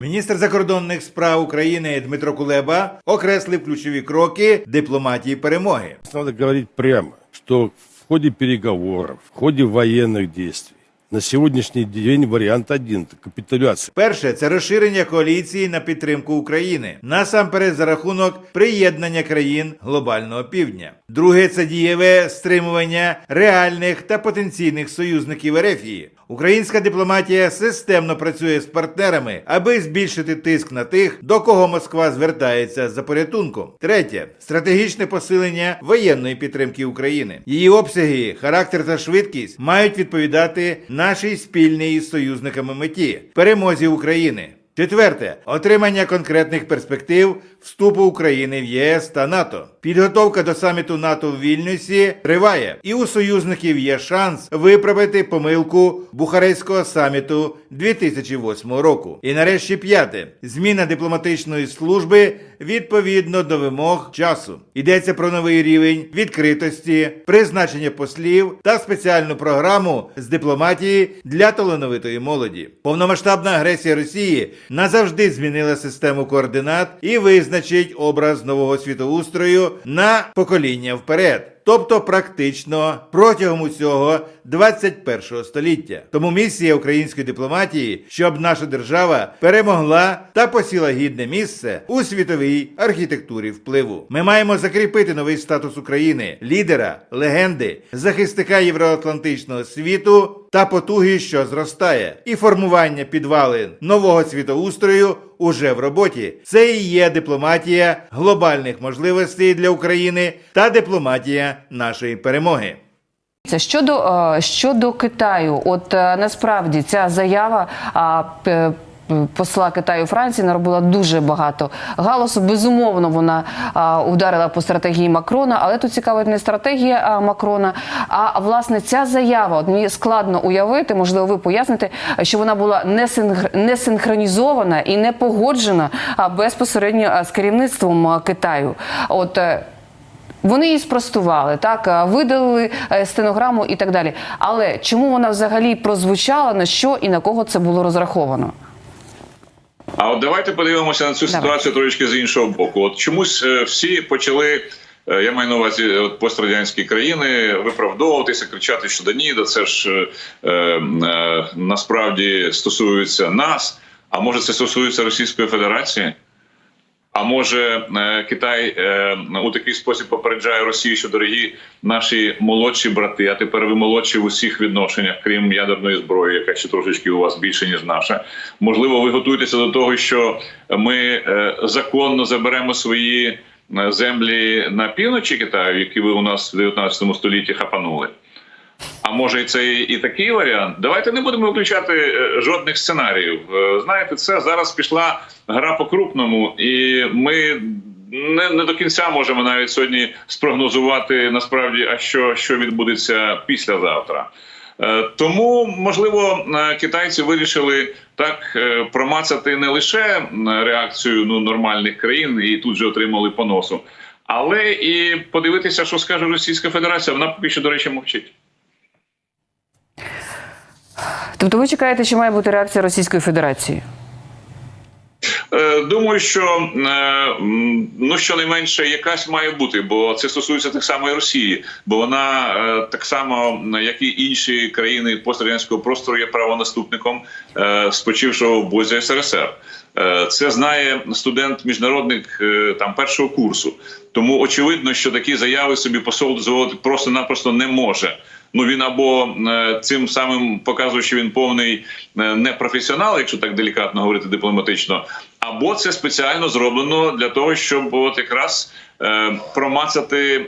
Міністр закордонних справ України Дмитро Кулеба окреслив ключові кроки дипломатії перемоги. Надо говорить прямо, что в ходе переговоров, в ходе военных действий на сегодняшний день вариант один – это капитуляция. Перше це розширення коаліції на підтримку України, насамперед за рахунок приєднання країн глобального півдня. Друге це дієве стримування реальних та потенційних союзників Ерефії. Українська дипломатія системно працює з партнерами, аби збільшити тиск на тих, до кого Москва звертається за порятунком. Третє стратегічне посилення воєнної підтримки України. Її обсяги, характер та швидкість мають відповідати нашій спільній із союзниками меті перемозі України. Четверте отримання конкретних перспектив вступу України в ЄС та НАТО. Підготовка до саміту НАТО в Вільнюсі триває, і у союзників є шанс виправити помилку Бухарестського саміту 2008 року. І нарешті п'яте зміна дипломатичної служби відповідно до вимог часу. Йдеться про новий рівень відкритості, призначення послів та спеціальну програму з дипломатії для талановитої молоді. Повномасштабна агресія Росії назавжди змінила систему координат і визначить образ нового світоустрою на покоління вперед. Тобто практично протягом усього 21 століття. Тому місія української дипломатії, щоб наша держава перемогла та посіла гідне місце у світовій архітектурі впливу. Ми маємо закріпити новий статус України, лідера, легенди, захистика євроатлантичного світу та потуги, що зростає, і формування підвалин нового світоустрою уже в роботі. Це і є дипломатія глобальних можливостей для України та дипломатія нашої перемоги. Це щодо, е, щодо Китаю, от е, насправді ця заява посла Китаю у Франції наробила дуже багато галасу. Безумовно, вона ударила по стратегії Макрона, але тут цікавить не стратегія Макрона, а власне ця заява. От мені складно уявити, можливо, ви поясните, що вона була не синхронізована і не погоджена безпосередньо з керівництвом Китаю. От е, вони її спростували, так а, видалили е, стенограму і так далі. Але чому вона взагалі прозвучала, на що і на кого це було розраховано? А от давайте подивимося на цю Давай. ситуацію трошки з іншого боку. От чомусь е, всі почали. е, Я маю на увазі от пострадянські країни виправдовуватися, кричати, що да ні, да це ж е, е, насправді стосується нас. А може, це стосується Російської Федерації? А може е, Китай е, у такий спосіб попереджає Росію, що дорогі наші молодші брати, а тепер ви молодші в усіх відношеннях, крім ядерної зброї, яка ще трошечки у вас більше ніж наша. Можливо, ви готуєтеся до того, що ми е, законно заберемо свої землі на півночі Китаю, які ви у нас в 19 столітті хапанули. А може, це і такий варіант? Давайте не будемо виключати е, жодних сценаріїв. Е, Знаєте, це зараз пішла гра по крупному, і ми не, не до кінця можемо навіть сьогодні спрогнозувати насправді, а що, що відбудеться післязавтра. Е, Тому можливо китайці вирішили так промацати не лише реакцію ну нормальних країн і тут же отримали по носу, але і подивитися, що скаже Російська Федерація. Вона поки що, до речі, мовчить. Тобто, ви чекаєте, що має бути реакція Російської Федерації? Е, Думаю, що е, ну щонайменше якась має бути, бо це стосується так само і Росії, бо вона е, так само, як і інші країни пострадянського простору, є правонаступником спочившого в бозі СРСР. Це знає студент міжнародник там першого курсу. Тому очевидно, що такі заяви собі посол дозволити просто-напросто не може. Ну він або е, цим самим показує, що він повний е, непрофесіонал, якщо так делікатно говорити дипломатично, або це спеціально зроблено для того, щоб от якраз е, промацати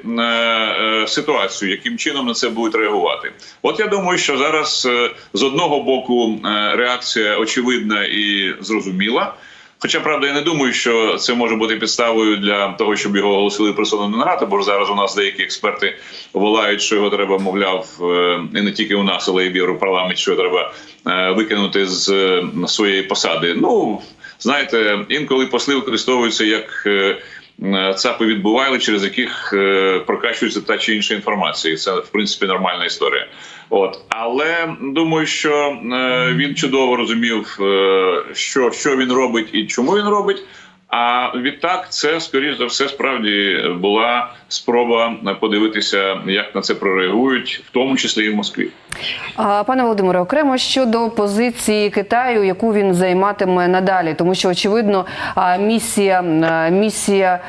ситуацію, яким чином на це будуть реагувати. От я думаю, що зараз з одного боку реакція очевидна і зрозуміла. Хоча правда, я не думаю, що це може бути підставою для того, щоб його оголосили персону не грати, бо зараз у нас деякі експерти волають, що його треба, мовляв, е, і не тільки у нас, але й в Європарламент, що його треба е, викинути з е, своєї посади. Ну знаєте, інколи посли використовуються як. Е, ЦАПи відбували, через яких е, прокачується та чи інша інформація. І це в принципі нормальна історія. От але думаю, що е, він чудово розумів, що, що він робить і чому він робить. А відтак, це скоріш за все справді була спроба подивитися, як на це прореагують, в тому числі і в Москві. Пане Володимире, окремо щодо позиції Китаю, яку він займатиме надалі, тому що очевидно місія місія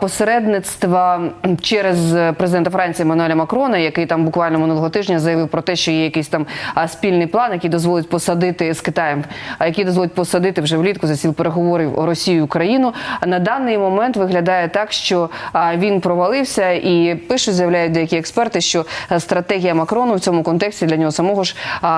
посередництва через президента Франції Мануеля Макрона, який там буквально минулого тижня заявив про те, що є якийсь там спільний план, який дозволить посадити з Китаєм, який дозволить посадити вже влітку за стіл переговорів Росію Україну. А на даний момент виглядає так, що він провалився, і пишуть, заявляють деякі експерти, що стратегія Макрону в цьому контексті для нього самого ж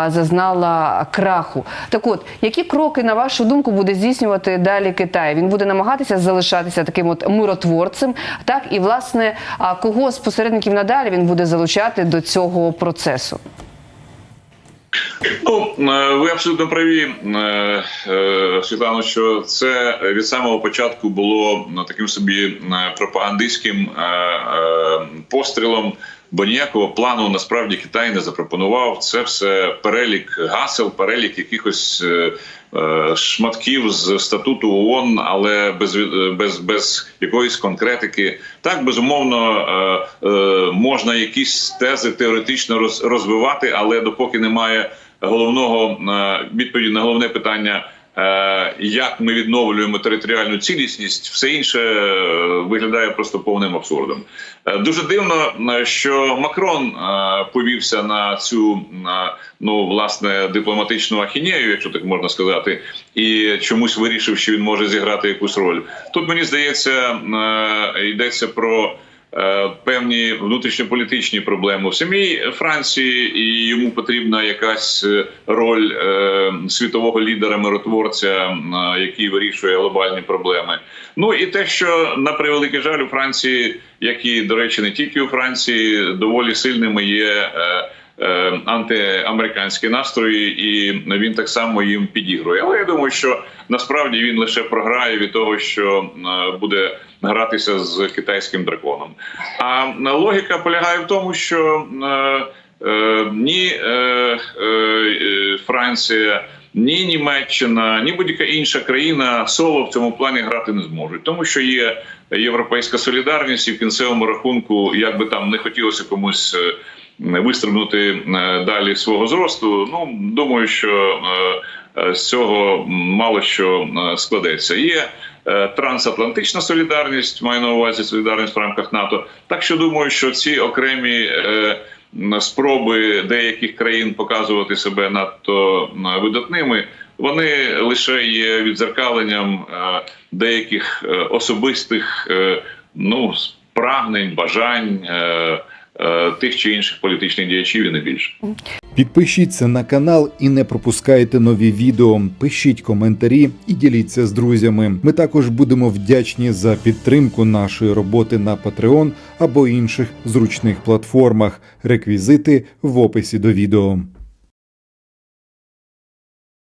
зазнала краху. Так от, які кроки, на вашу думку, буде здійснювати далі Китай? Він буде намагатися залишатися таким от миротворцем, так і власне, кого з посередників надалі він буде залучати до цього процесу? Ну, е, ви абсолютно праві, е, е, Світлано, що це від самого початку було ну, таким собі пропагандистським пострілом, бо ніякого плану насправді Китай не запропонував. Це все перелік гасел, перелік якихось шматків з статуту ООН, але без, без, без якоїсь конкретики. Так, безумовно, можна якісь тези теоретично роз, розвивати, але допоки немає головного е, відповіді на головне питання. е, Як ми відновлюємо територіальну цілісність, все інше е, виглядає просто повним абсурдом. Дуже дивно, що Макрон повівся на цю ну власне дипломатичну ахінею, якщо так можна сказати, і чомусь вирішив, що він може зіграти якусь роль. Тут мені здається, йдеться про певні внутрішньополітичні проблеми в самій Франції, і йому потрібна якась е, роль е, світового лідера миротворця, е, який вирішує глобальні проблеми. Ну і те, що на превеликий жаль у Франції, як і до речі, не тільки у Франції, доволі сильними є. Е, Антиамериканські настрої, і він так само їм підігрує. Але я думаю, що насправді він лише програє від того, що е, буде гратися з китайським драконом. А е, логіка полягає в тому, що ні Франція. Ні Німеччина, ні будь-яка інша країна соло в цьому плані грати не зможуть, тому що є європейська солідарність, і в кінцевому рахунку, як би там не хотілося комусь вистрибнути е, далі свого зросту. Ну думаю, що е, е, з цього мало що складеться. Є трансатлантична солідарність, маю на увазі солідарність в рамках НАТО. Так що думаю, що ці окремі. Спроби деяких країн показувати себе надто видатними, вони лише є відзеркаленням деяких особистих ну прагнень, бажань тих чи інших політичних діячів і не більше. Підпишіться на канал і не пропускайте нові відео. Пишіть коментарі і діліться з друзями. Ми також будемо вдячні за підтримку нашої роботи на Patreon або інших зручних платформах. Реквізити в описі до відео.